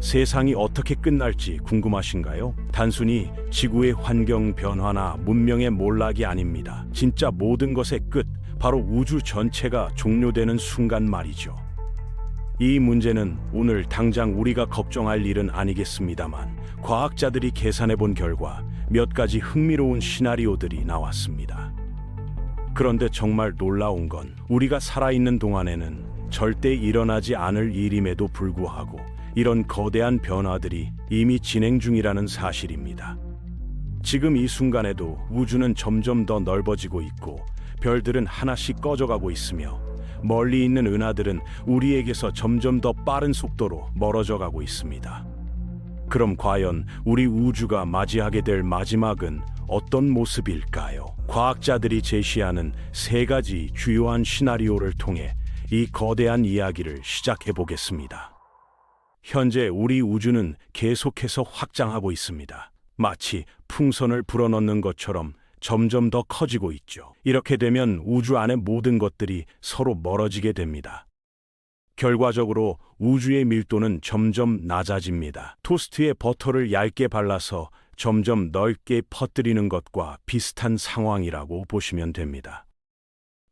세상이 어떻게 끝날지 궁금하신가요? 단순히 지구의 환경 변화나 문명의 몰락이 아닙니다. 진짜 모든 것의 끝, 바로 우주 전체가 종료되는 순간 말이죠. 이 문제는 오늘 당장 우리가 걱정할 일은 아니겠습니다만 과학자들이 계산해 본 결과 몇 가지 흥미로운 시나리오들이 나왔습니다. 그런데 정말 놀라운 건 우리가 살아있는 동안에는 절대 일어나지 않을 일임에도 불구하고 이런 거대한 변화들이 이미 진행 중이라는 사실입니다. 지금 이 순간에도 우주는 점점 더 넓어지고 있고 별들은 하나씩 꺼져가고 있으며 멀리 있는 은하들은 우리에게서 점점 더 빠른 속도로 멀어져 가고 있습니다. 그럼 과연 우리 우주가 맞이하게 될 마지막은 어떤 모습일까요? 과학자들이 제시하는 세 가지 주요한 시나리오를 통해 이 거대한 이야기를 시작해 보겠습니다. 현재 우리 우주는 계속해서 확장하고 있습니다. 마치 풍선을 불어넣는 것처럼 점점 더 커지고 있죠. 이렇게 되면 우주 안의 모든 것들이 서로 멀어지게 됩니다. 결과적으로 우주의 밀도는 점점 낮아집니다. 토스트에 버터를 얇게 발라서 점점 넓게 퍼뜨리는 것과 비슷한 상황이라고 보시면 됩니다.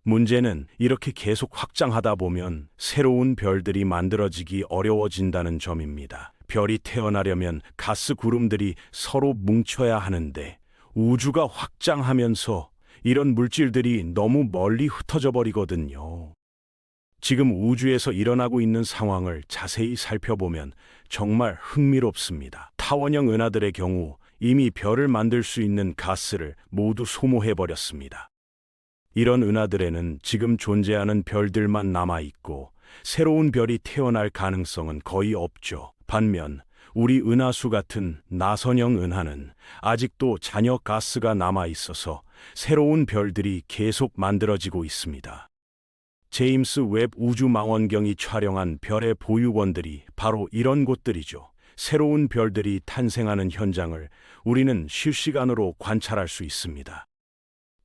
문제는 이렇게 계속 확장하다 보면 새로운 별들이 만들어지기 어려워진다는 점입니다. 별이 태어나려면 가스 구름들이 서로 뭉쳐야 하는데 우주가 확장하면서 이런 물질들이 너무 멀리 흩어져 버리거든요. 지금 우주에서 일어나고 있는 상황을 자세히 살펴보면 정말 흥미롭습니다. 타원형 은하들의 경우 이미 별을 만들 수 있는 가스를 모두 소모해 버렸습니다. 이런 은하들에는 지금 존재하는 별들만 남아 있고 새로운 별이 태어날 가능성은 거의 없죠. 반면 우리 은하수 같은 나선형 은하는 아직도 잔여 가스가 남아 있어서 새로운 별들이 계속 만들어지고 있습니다. 제임스 웹 우주망원경이 촬영한 별의 보유원들이 바로 이런 곳들이죠. 새로운 별들이 탄생하는 현장을 우리는 실시간으로 관찰할 수 있습니다.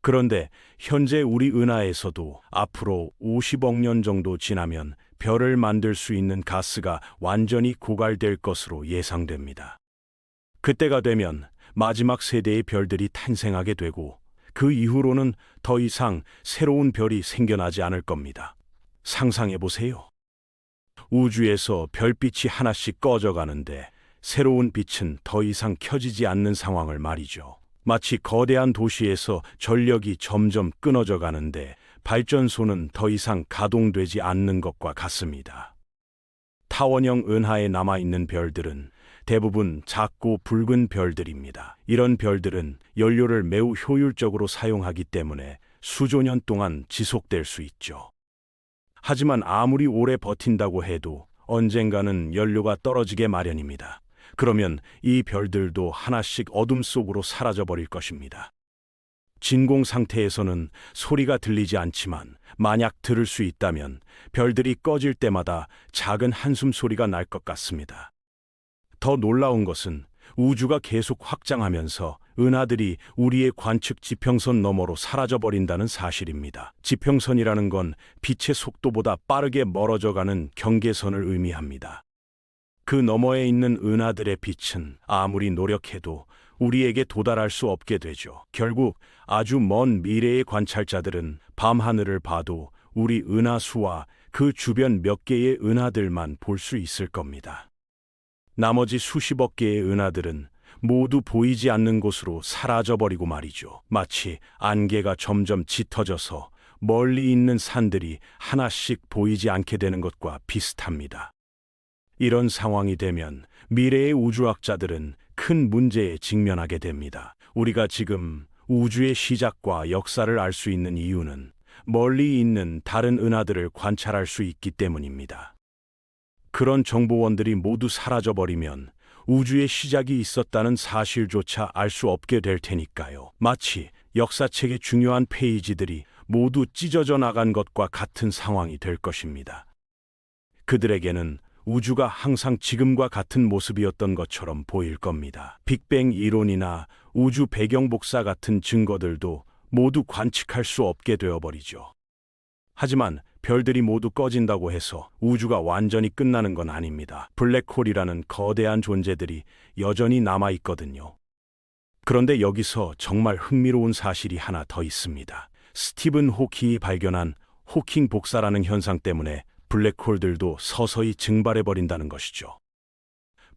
그런데 현재 우리 은하에서도 앞으로 50억 년 정도 지나면 별을 만들 수 있는 가스가 완전히 고갈될 것으로 예상됩니다. 그때가 되면 마지막 세대의 별들이 탄생하게 되고 그 이후로는 더 이상 새로운 별이 생겨나지 않을 겁니다. 상상해 보세요. 우주에서 별빛이 하나씩 꺼져 가는데 새로운 빛은 더 이상 켜지지 않는 상황을 말이죠. 마치 거대한 도시에서 전력이 점점 끊어져 가는데 발전소는 더 이상 가동되지 않는 것과 같습니다. 타원형 은하에 남아있는 별들은 대부분 작고 붉은 별들입니다. 이런 별들은 연료를 매우 효율적으로 사용하기 때문에 수조 년 동안 지속될 수 있죠. 하지만 아무리 오래 버틴다고 해도 언젠가는 연료가 떨어지게 마련입니다. 그러면 이 별들도 하나씩 어둠 속으로 사라져 버릴 것입니다. 진공 상태에서는 소리가 들리지 않지만 만약 들을 수 있다면 별들이 꺼질 때마다 작은 한숨 소리가 날 것 같습니다. 더 놀라운 것은 우주가 계속 확장하면서 은하들이 우리의 관측 지평선 너머로 사라져 버린다는 사실입니다. 지평선이라는 건 빛의 속도보다 빠르게 멀어져 가는 경계선을 의미합니다. 그 너머에 있는 은하들의 빛은 아무리 노력해도 우리에게 도달할 수 없게 되죠. 결국 아주 먼 미래의 관찰자들은 밤하늘을 봐도 우리 은하수와 그 주변 몇 개의 은하들만 볼 수 있을 겁니다. 나머지 수십억 개의 은하들은 모두 보이지 않는 곳으로 사라져버리고 말이죠. 마치 안개가 점점 짙어져서 멀리 있는 산들이 하나씩 보이지 않게 되는 것과 비슷합니다. 이런 상황이 되면 미래의 우주학자들은 큰 문제에 직면하게 됩니다. 우리가 지금 우주의 시작과 역사를 알 수 있는 이유는 멀리 있는 다른 은하들을 관찰할 수 있기 때문입니다. 그런 정보원들이 모두 사라져버리면 우주의 시작이 있었다는 사실조차 알 수 없게 될 테니까요. 마치 역사책의 중요한 페이지들이 모두 찢어져 나간 것과 같은 상황이 될 것입니다. 그들에게는 우주가 항상 지금과 같은 모습이었던 것처럼 보일 겁니다. 빅뱅 이론이나 우주 배경 복사 같은 증거들도 모두 관측할 수 없게 되어버리죠. 하지만 별들이 모두 꺼진다고 해서 우주가 완전히 끝나는 건 아닙니다. 블랙홀이라는 거대한 존재들이 여전히 남아 있거든요. 그런데 여기서 정말 흥미로운 사실이 하나 더 있습니다. 스티븐 호킹이 발견한 호킹 복사라는 현상 때문에 블랙홀들도 서서히 증발해 버린다는 것이죠.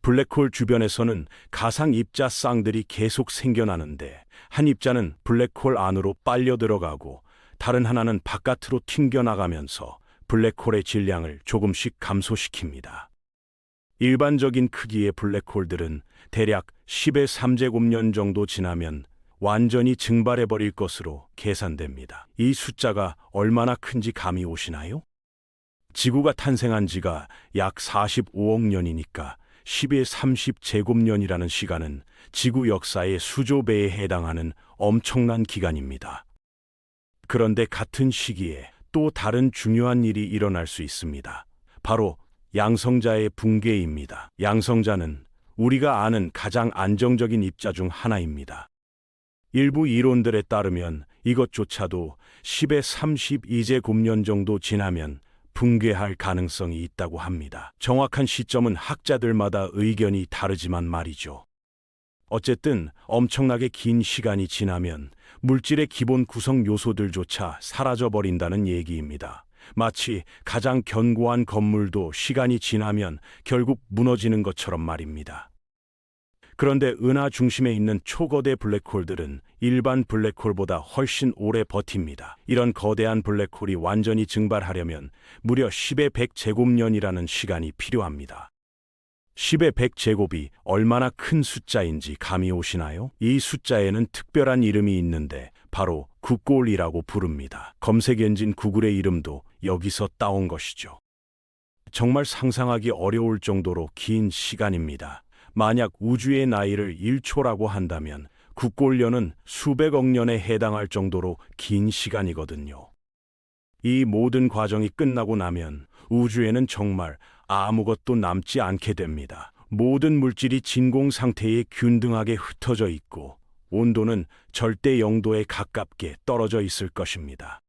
블랙홀 주변에서는 가상 입자 쌍들이 계속 생겨나는데 한 입자는 블랙홀 안으로 빨려 들어가고 다른 하나는 바깥으로 튕겨나가면서 블랙홀의 질량을 조금씩 감소시킵니다. 일반적인 크기의 블랙홀들은 대략 10의 3제곱년 정도 지나면 완전히 증발해 버릴 것으로 계산됩니다. 이 숫자가 얼마나 큰지 감이 오시나요? 지구가 탄생한 지가 약 45억 년이니까 10의 30제곱년이라는 시간은 지구 역사의 수조 배에 해당하는 엄청난 기간입니다. 그런데 같은 시기에 또 다른 중요한 일이 일어날 수 있습니다. 바로 양성자의 붕괴입니다. 양성자는 우리가 아는 가장 안정적인 입자 중 하나입니다. 일부 이론들에 따르면 이것조차도 10의 32제곱년 정도 지나면 붕괴할 가능성이 있다고 합니다. 정확한 시점은 학자들마다 의견이 다르지만 말이죠. 어쨌든 엄청나게 긴 시간이 지나면 물질의 기본 구성 요소들조차 사라져 버린다는 얘기입니다. 마치 가장 견고한 건물도 시간이 지나면 결국 무너지는 것처럼 말입니다. 그런데 은하 중심에 있는 초거대 블랙홀들은 일반 블랙홀보다 훨씬 오래 버팁니다. 이런 거대한 블랙홀이 완전히 증발하려면 무려 10의 100 제곱년이라는 시간이 필요합니다. 10의 100 제곱이 얼마나 큰 숫자인지 감이 오시나요? 이 숫자에는 특별한 이름이 있는데 바로 국골이라고 부릅니다. 검색 엔진 구글의 이름도 여기서 따온 것이죠. 정말 상상하기 어려울 정도로 긴 시간입니다. 만약 우주의 나이를 1초라고 한다면 국골년은 수백억 년에 해당할 정도로 긴 시간이거든요. 이 모든 과정이 끝나고 나면 우주에는 정말 아무것도 남지 않게 됩니다. 모든 물질이 진공 상태에 균등하게 흩어져 있고 온도는 절대 영도에 가깝게 떨어져 있을 것입니다.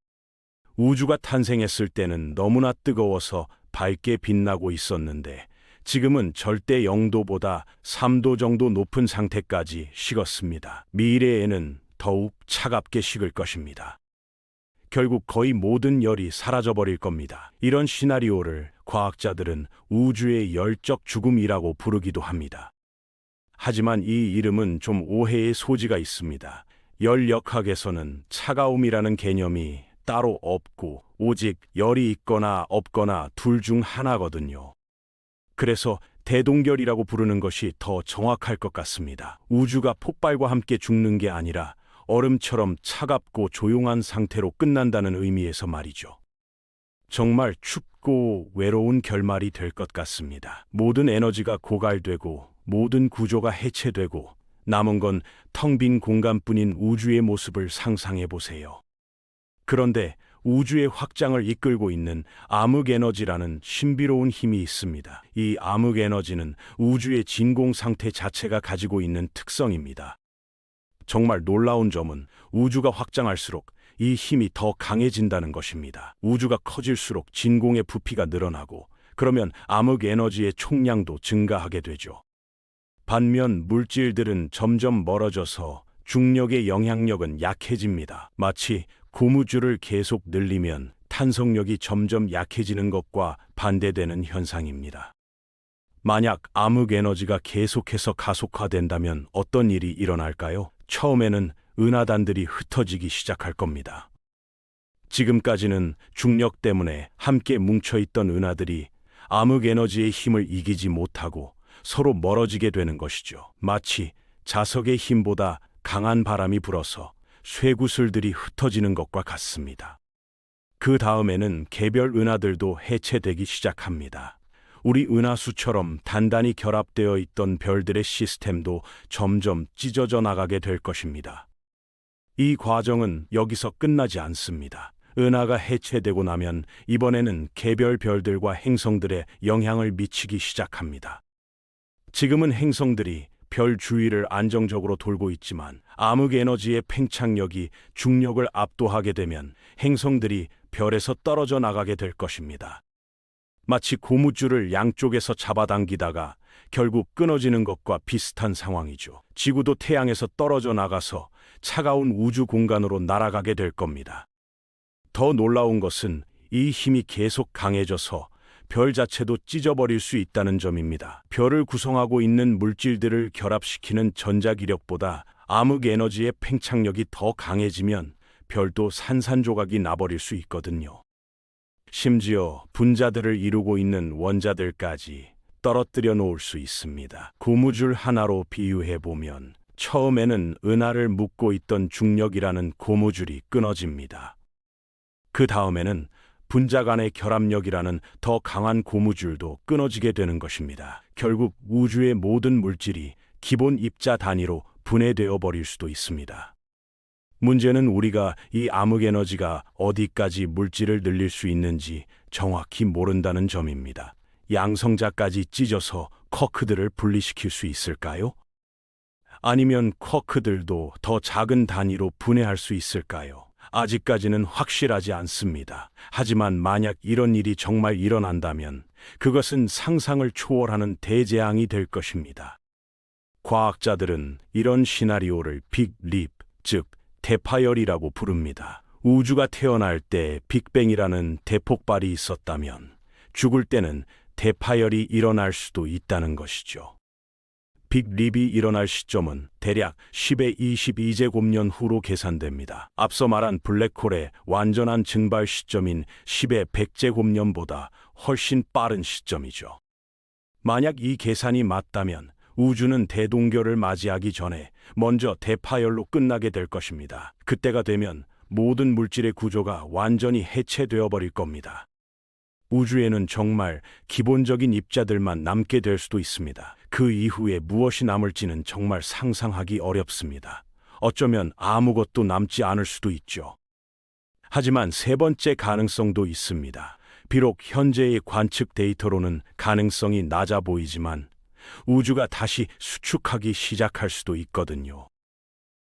우주가 탄생했을 때는 너무나 뜨거워서 밝게 빛나고 있었는데 지금은 절대 영도보다 3도 정도 높은 상태까지 식었습니다. 미래에는 더욱 차갑게 식을 것입니다. 결국 거의 모든 열이 사라져 버릴 겁니다. 이런 시나리오를 과학자들은 우주의 열적 죽음이라고 부르기도 합니다. 하지만 이 이름은 좀 오해의 소지가 있습니다. 열역학에서는 차가움이라는 개념이 따로 없고 오직 열이 있거나 없거나 둘 중 하나거든요. 그래서 대동결이라고 부르는 것이 더 정확할 것 같습니다. 우주가 폭발과 함께 죽는 게 아니라 얼음처럼 차갑고 조용한 상태로 끝난다는 의미에서 말이죠. 정말 춥고 외로운 결말이 될 것 같습니다. 모든 에너지가 고갈되고 모든 구조가 해체되고 남은 건 텅 빈 공간뿐인 우주의 모습을 상상해 보세요. 그런데 우주의 확장을 이끌고 있는 암흑 에너지라는 신비로운 힘이 있습니다. 이 암흑 에너지는 우주의 진공 상태 자체가 가지고 있는 특성입니다. 정말 놀라운 점은 우주가 확장할수록 이 힘이 더 강해진다는 것입니다. 우주가 커질수록 진공의 부피가 늘어나고 그러면 암흑 에너지의 총량도 증가하게 되죠. 반면 물질들은 점점 멀어져서 중력의 영향력은 약해집니다. 마치 고무줄을 계속 늘리면 탄성력이 점점 약해지는 것과 반대되는 현상입니다. 만약 암흑 에너지가 계속해서 가속화된다면 어떤 일이 일어날까요? 처음에는 은하단들이 흩어지기 시작할 겁니다. 지금까지는 중력 때문에 함께 뭉쳐있던 은하들이 암흑 에너지의 힘을 이기지 못하고 서로 멀어지게 되는 것이죠. 마치 자석의 힘보다 강한 바람이 불어서 쇠구슬들이 흩어지는 것과 같습니다. 그 다음에는 개별 은하들도 해체되기 시작합니다. 우리 은하수처럼 단단히 결합되어 있던 별들의 시스템도 점점 찢어져 나가게 될 것입니다. 이 과정은 여기서 끝나지 않습니다. 은하가 해체되고 나면 이번에는 개별 별들과 행성들의 영향을 미치기 시작합니다. 지금은 행성들이 별 주위를 안정적으로 돌고 있지만 암흑 에너지의 팽창력이 중력을 압도하게 되면 행성들이 별에서 떨어져 나가게 될 것입니다. 마치 고무줄을 양쪽에서 잡아당기다가 결국 끊어지는 것과 비슷한 상황이죠. 지구도 태양에서 떨어져 나가서 차가운 우주 공간으로 날아가게 될 겁니다. 더 놀라운 것은 이 힘이 계속 강해져서 별 자체도 찢어버릴 수 있다는 점입니다. 별을 구성하고 있는 물질들을 결합시키는 전자기력보다 암흑 에너지의 팽창력이 더 강해지면 별도 산산조각이 나버릴 수 있거든요. 심지어 분자들을 이루고 있는 원자들까지 떨어뜨려 놓을 수 있습니다. 고무줄 하나로 비유해 보면 처음에는 은하를 묶고 있던 중력이라는 고무줄이 끊어집니다. 그 다음에는 분자 간의 결합력이라는 더 강한 고무줄도 끊어지게 되는 것입니다. 결국 우주의 모든 물질이 기본 입자 단위로 분해되어 버릴 수도 있습니다. 문제는 우리가 이 암흑 에너지가 어디까지 물질을 늘릴 수 있는지 정확히 모른다는 점입니다. 양성자까지 찢어서 쿼크들을 분리시킬 수 있을까요? 아니면 쿼크들도 더 작은 단위로 분해할 수 있을까요? 아직까지는 확실하지 않습니다. 하지만 만약 이런 일이 정말 일어난다면 그것은 상상을 초월하는 대재앙이 될 것입니다. 과학자들은 이런 시나리오를 빅립, 즉 대파열이라고 부릅니다. 우주가 태어날 때 빅뱅이라는 대폭발이 있었다면 죽을 때는 대파열이 일어날 수도 있다는 것이죠. 빅립이 일어날 시점은 대략 10의 22제곱년 후로 계산됩니다. 앞서 말한 블랙홀의 완전한 증발 시점인 10의 100제곱년보다 훨씬 빠른 시점이죠. 만약 이 계산이 맞다면 우주는 대동결을 맞이하기 전에 먼저 대파열로 끝나게 될 것입니다. 그때가 되면 모든 물질의 구조가 완전히 해체되어 버릴 겁니다. 우주에는 정말 기본적인 입자들만 남게 될 수도 있습니다. 그 이후에 무엇이 남을지는 정말 상상하기 어렵습니다. 어쩌면 아무것도 남지 않을 수도 있죠. 하지만 세 번째 가능성도 있습니다. 비록 현재의 관측 데이터로는 가능성이 낮아 보이지만 우주가 다시 수축하기 시작할 수도 있거든요.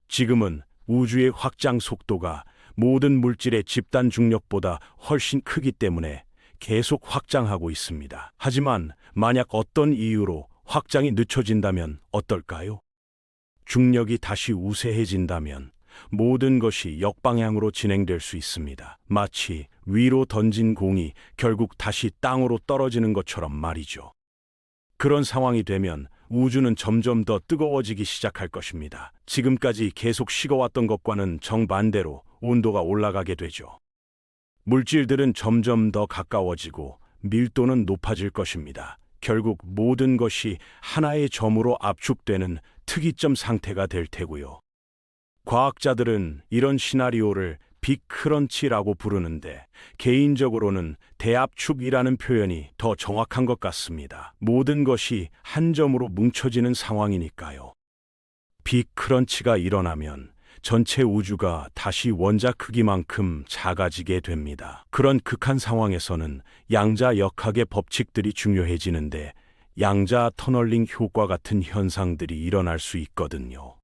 지금은 우주의 확장 속도가 모든 물질의 집단 중력보다 훨씬 크기 때문에 계속 확장하고 있습니다. 하지만 만약 어떤 이유로 확장이 늦춰진다면 어떨까요? 중력이 다시 우세해진다면 모든 것이 역방향으로 진행될 수 있습니다. 마치 위로 던진 공이 결국 다시 땅으로 떨어지는 것처럼 말이죠. 그런 상황이 되면 우주는 점점 더 뜨거워지기 시작할 것입니다. 지금까지 계속 식어왔던 것과는 정반대로 온도가 올라가게 되죠. 물질들은 점점 더 가까워지고 밀도는 높아질 것입니다. 결국 모든 것이 하나의 점으로 압축되는 특이점 상태가 될 테고요. 과학자들은 이런 시나리오를 빅크런치라고 부르는데 개인적으로는 대압축이라는 표현이 더 정확한 것 같습니다. 모든 것이 한 점으로 뭉쳐지는 상황이니까요. 빅크런치가 일어나면 전체 우주가 다시 원자 크기만큼 작아지게 됩니다. 그런 극한 상황에서는 양자 역학의 법칙들이 중요해지는데 양자 터널링 효과 같은 현상들이 일어날 수 있거든요.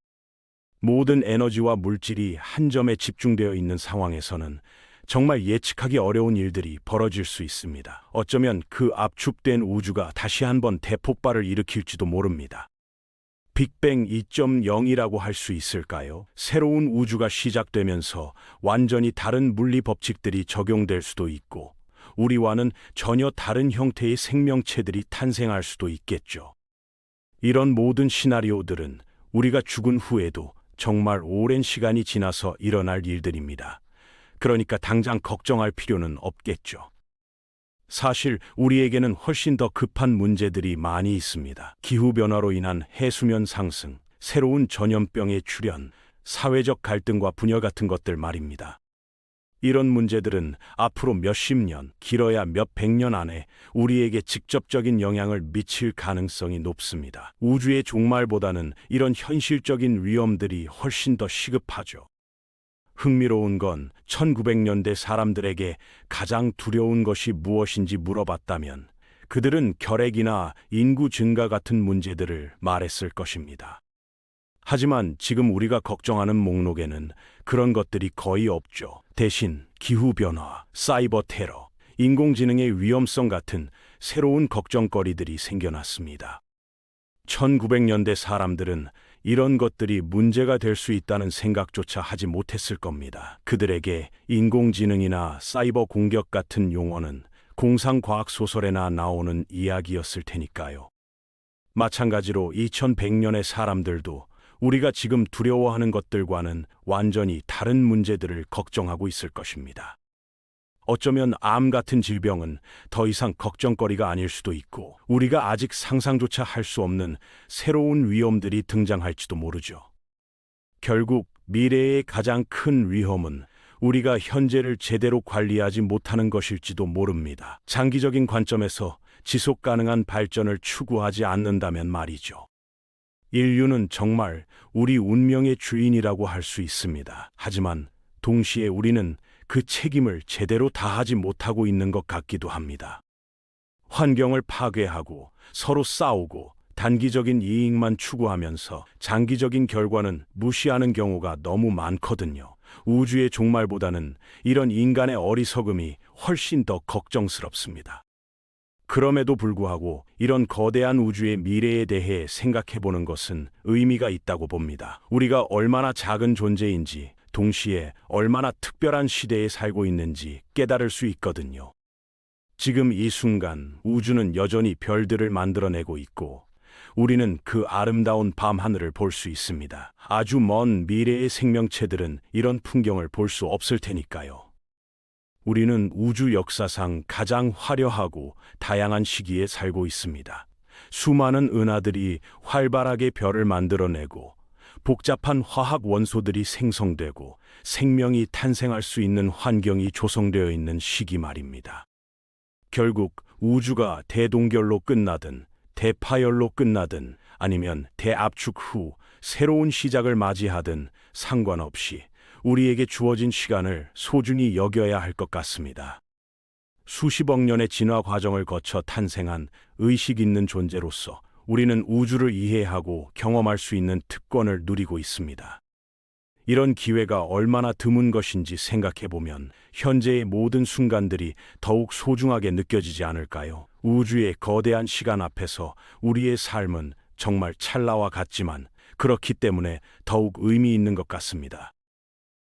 모든 에너지와 물질이 한 점에 집중되어 있는 상황에서는 정말 예측하기 어려운 일들이 벌어질 수 있습니다. 어쩌면 그 압축된 우주가 다시 한번 대폭발을 일으킬지도 모릅니다. 빅뱅 2.0이라고 할 수 있을까요? 새로운 우주가 시작되면서 완전히 다른 물리 법칙들이 적용될 수도 있고, 우리와는 전혀 다른 형태의 생명체들이 탄생할 수도 있겠죠. 이런 모든 시나리오들은 우리가 죽은 후에도 정말 오랜 시간이 지나서 일어날 일들입니다. 그러니까 당장 걱정할 필요는 없겠죠. 사실 우리에게는 훨씬 더 급한 문제들이 많이 있습니다. 기후변화로 인한 해수면 상승, 새로운 전염병의 출현, 사회적 갈등과 분열 같은 것들 말입니다. 이런 문제들은 앞으로 몇십 년, 길어야 몇백 년 안에 우리에게 직접적인 영향을 미칠 가능성이 높습니다. 우주의 종말보다는 이런 현실적인 위험들이 훨씬 더 시급하죠. 흥미로운 건 1900년대 사람들에게 가장 두려운 것이 무엇인지 물어봤다면 그들은 결핵이나 인구 증가 같은 문제들을 말했을 것입니다. 하지만 지금 우리가 걱정하는 목록에는 그런 것들이 거의 없죠. 대신 기후변화, 사이버 테러, 인공지능의 위험성 같은 새로운 걱정거리들이 생겨났습니다. 1900년대 사람들은 이런 것들이 문제가 될 수 있다는 생각조차 하지 못했을 겁니다. 그들에게 인공지능이나 사이버 공격 같은 용어는 공상과학 소설에나 나오는 이야기였을 테니까요. 마찬가지로 2100년의 사람들도 우리가 지금 두려워하는 것들과는 완전히 다른 문제들을 걱정하고 있을 것입니다. 어쩌면 암 같은 질병은 더 이상 걱정거리가 아닐 수도 있고 우리가 아직 상상조차 할 수 없는 새로운 위험들이 등장할지도 모르죠. 결국 미래의 가장 큰 위험은 우리가 현재를 제대로 관리하지 못하는 것일지도 모릅니다. 장기적인 관점에서 지속 가능한 발전을 추구하지 않는다면 말이죠. 인류는 정말 우리 운명의 주인이라고 할 수 있습니다. 하지만 동시에 우리는 그 책임을 제대로 다하지 못하고 있는 것 같기도 합니다. 환경을 파괴하고 서로 싸우고 단기적인 이익만 추구하면서 장기적인 결과는 무시하는 경우가 너무 많거든요. 우주의 종말보다는 이런 인간의 어리석음이 훨씬 더 걱정스럽습니다. 그럼에도 불구하고 이런 거대한 우주의 미래에 대해 생각해 보는 것은 의미가 있다고 봅니다. 우리가 얼마나 작은 존재인지 동시에 얼마나 특별한 시대에 살고 있는지 깨달을 수 있거든요. 지금 이 순간 우주는 여전히 별들을 만들어내고 있고 우리는 그 아름다운 밤하늘을 볼 수 있습니다. 아주 먼 미래의 생명체들은 이런 풍경을 볼 수 없을 테니까요. 우리는 우주 역사상 가장 화려하고 다양한 시기에 살고 있습니다. 수많은 은하들이 활발하게 별을 만들어내고 복잡한 화학 원소들이 생성되고 생명이 탄생할 수 있는 환경이 조성되어 있는 시기 말입니다. 결국 우주가 대동결로 끝나든 대파열로 끝나든 아니면 대압축 후 새로운 시작을 맞이하든 상관없이 우리에게 주어진 시간을 소중히 여겨야 할 것 같습니다. 수십억 년의 진화 과정을 거쳐 탄생한 의식 있는 존재로서 우리는 우주를 이해하고 경험할 수 있는 특권을 누리고 있습니다. 이런 기회가 얼마나 드문 것인지 생각해 보면 현재의 모든 순간들이 더욱 소중하게 느껴지지 않을까요? 우주의 거대한 시간 앞에서 우리의 삶은 정말 찰나와 같지만 그렇기 때문에 더욱 의미 있는 것 같습니다.